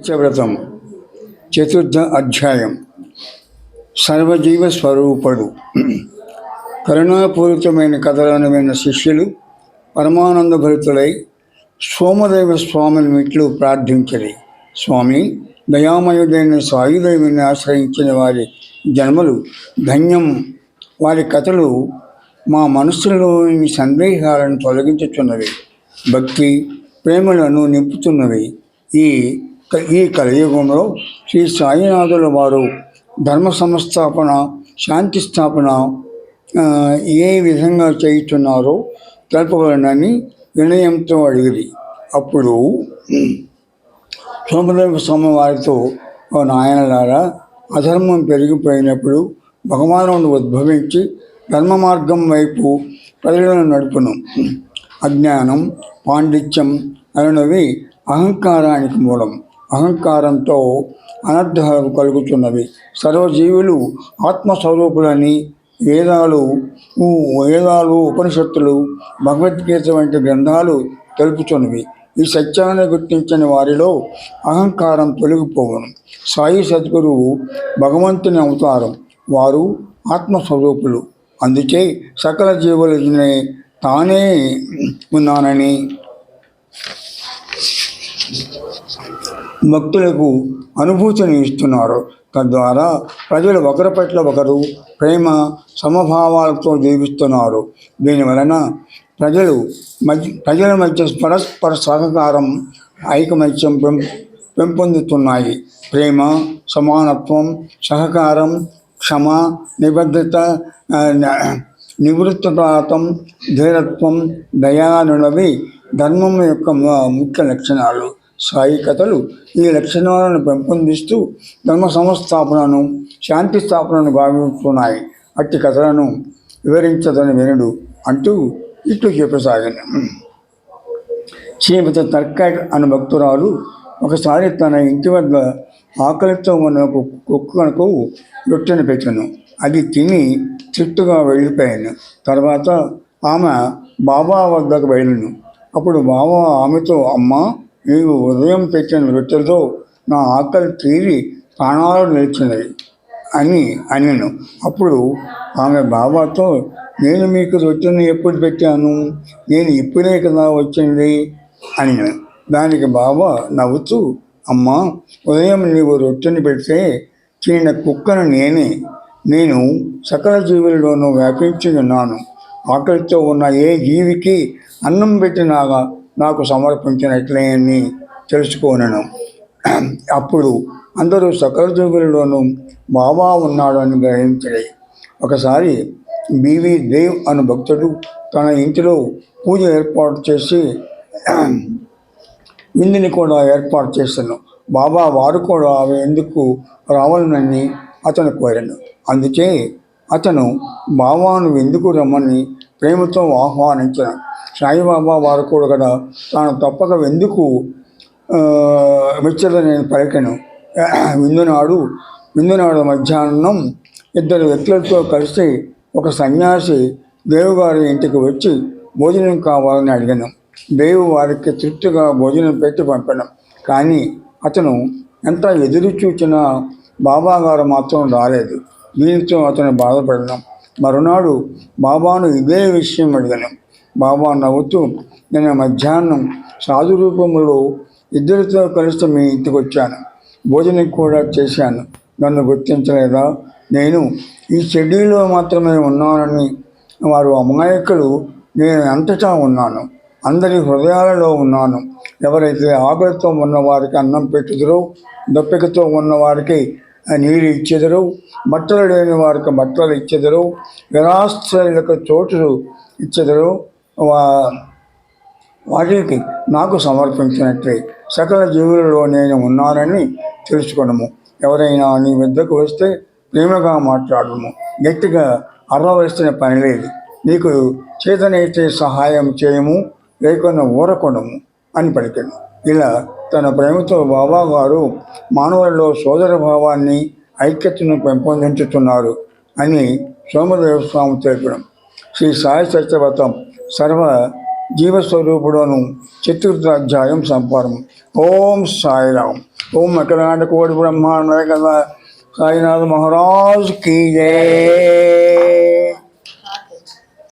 నిత్యవ్రతం చతుర్థ అధ్యాయం సర్వజీవ స్వరూపుడు కరుణాపూరితమైన కథలను విన్న శిష్యులు పరమానంద భరితులై సోమదేవ స్వామిని మెట్లు ప్రార్థించరి. స్వామి దయామయుడైన సాయుదేవిని ఆశ్రయించిన వారి జన్మలు ధన్యం. వారి కథలు మా మనస్సులోని సందేహాలను తొలగించుతున్నవి భక్తి ప్రేమలను నింపుతున్నవి. ఈ ఈ కలియుగంలో శ్రీ సాయినాథుల వారు ధర్మ సంస్థాపన శాంతి స్థాపన ఏ విధంగా చేయుతున్నారో తెలపవలనని వినయంతో అడిగింది అప్పుడు సోమదేవ స్వామి వారితో ఓ నాయనలారా అధర్మం పెరిగిపోయినప్పుడు భగవానుడు ఉద్భవించి ధర్మ మార్గం వైపు ప్రజలను నడుపును. అజ్ఞానం పాండిత్యం అనునవి అహంకారానికి మూలం. అహంకారంతో అనర్థాలు కలుగుతున్నవి. సర్వజీవులు ఆత్మస్వరూపులని వేదాలు వేదాలు ఉపనిషత్తులు భగవద్గీత వంటి గ్రంథాలు తెలుపుతున్నవి. ఈ సత్యాన్ని గుర్తించిన వారిలో అహంకారం తొలగిపోవడం సాయి సద్గురువు భగవంతుని అవతారం. వారు ఆత్మస్వరూపులు. అందుచే సకల జీవులని తానే ఉన్నానని భక్తులకు అనుభూతిని ఇస్తున్నారు. తద్వారా ప్రజలు ఒకరి పట్ల ఒకరు ప్రేమ సమభావాలతో జీవిస్తున్నారు. దీని వలన ప్రజలు మధ్య ప్రజల మధ్య పరస్పర సహకారం ఐకమత్యం పెం పెంపొందుతున్నాయి. ప్రేమ సమానత్వం సహకారం క్షమ నిబద్ధత నివృత్తిపాతం నివృత్తపాతం ధీరత్వం దయానులవి ధర్మం యొక్క ముఖ్య లక్షణాలు. సాయి కథలు ఈ లక్షణాలను పెంపొందిస్తూ ధర్మ సంస్థాపనను శాంతి స్థాపనను భావిస్తున్నాయి. అట్టి కథలను వివరించదని వినుడు అంటూ ఇట్లు చెప్పసాగాను. శ్రీమతి తర్కాట్ అను భక్తురాలు ఒకసారి తన ఇంటి వద్ద ఆకలితో ఉన్న ఒక కుక్కకు రొట్టెను పెట్టాను. అది తిని చిట్టుగా వెళ్ళిపోయాను. తర్వాత ఆమె బాబా వద్దకు వెళ్ళను. అప్పుడు బావ ఆమెతో అమ్మ నీవు ఉదయం పెట్టిన రొట్టెలతో నా ఆకలి తీరి ప్రాణాలు నిలిచినవి అని అనను. అప్పుడు ఆమె బాబాతో నేను మీకు రొట్టెను ఎప్పుడు పెట్టాను? నేను ఇప్పుడే కదా వచ్చింది అని దానికి బాబా నవ్వుతూ అమ్మ ఉదయం నీవు రొట్టెని పెడితే చిన్న కుక్కను నేనే నేను సకల జీవులలోనూ వ్యాపించి ఉన్నాను. ఆకలితో ఉన్న ఏ జీవికి అన్నం పెట్టినాగా నాకు సమర్పించినట్లే అని తెలుసుకోనను. అప్పుడు అందరూ సకలజుగులలోనూ బాబా ఉన్నాడు అని ఒకసారి బీవీ దేవ్ అను భక్తుడు తన ఇంటిలో పూజ ఏర్పాటు చేసి విందుని కూడా ఏర్పాటు చేశాను బాబా వారు కూడా అవి ఎందుకు రావాలని అతను కోరాను. అందుచే అతను బాబాను ఎందుకు రమ్మని ప్రేమతో ఆహ్వానించిన. సాయిబాబా వారు కూడా కదా తాను తప్పక ఎందుకు వచ్చేదని నేను పలికాను? విందునాడు విందునాడు మధ్యాహ్నం ఇద్దరు వ్యక్తులతో కలిసి ఒక సన్యాసి దేవుగారి ఇంటికి వచ్చి భోజనం కావాలని అడిగాను. దేవు వారికి తృప్తిగా భోజనం పెట్టి పంపడం కానీ అతను ఎంత ఎదురు చూచినా బాబాగారు మాత్రం రాలేదు. దీనితో అతను బాధపడినాం. మరునాడు బాబాను ఇదే విషయం అడిగాను. బాబా నవ్వుతూ నేను మధ్యాహ్నం సాధు రూపంలో ఇద్దరితో కలిసి మీ ఇంటికి వచ్చాను భోజనం కూడా చేశాను. నన్ను గుర్తించలేదా? నేను ఈ షెడ్యూల్లో మాత్రమే ఉన్నానని వారు అమాయకులు నేను అంతటా ఉన్నాను. అందరి హృదయాలలో ఉన్నాను. ఎవరైతే ఆకలితో ఉన్నవారికి అన్నం పెట్టుదరో దప్పికతో ఉన్నవారికి నీరు ఇచ్చెదరు మట్టలు లేని వారికి మట్టలు ఇచ్చెదరు వినాశ్రయులకు చోటు ఇచ్చెదరు వా వాటికి నాకు సమర్పించినట్లే. సకల జీవులలో నేను ఉన్నానని తెలుసుకునము. ఎవరైనా నీ వద్దకు వస్తే ప్రేమగా మాట్లాడము. గట్టిగా అర్రవలసిన పని లేదు. నీకు చేతనైతే సహాయం చేయము లేకుండా ఊరకొనము అని పలికాను. ఇలా తన ప్రేమతో బాబా గారు మానవులలో సోదర భావాన్ని ఐక్యతను పెంపొందించుతున్నారు అని సోమదేవ స్వామి తెలిపడం శ్రీ సాయి సత్యవ్రతం సర్వ జీవస్వరూపుడును చతుర్థ అధ్యాయం సంపారం. ఓం సాయిరాం ఓం అఖిలాండ కోటి బ్రహ్మాండ కదా సాయినాథ్ మహారాజ్ కీ జయ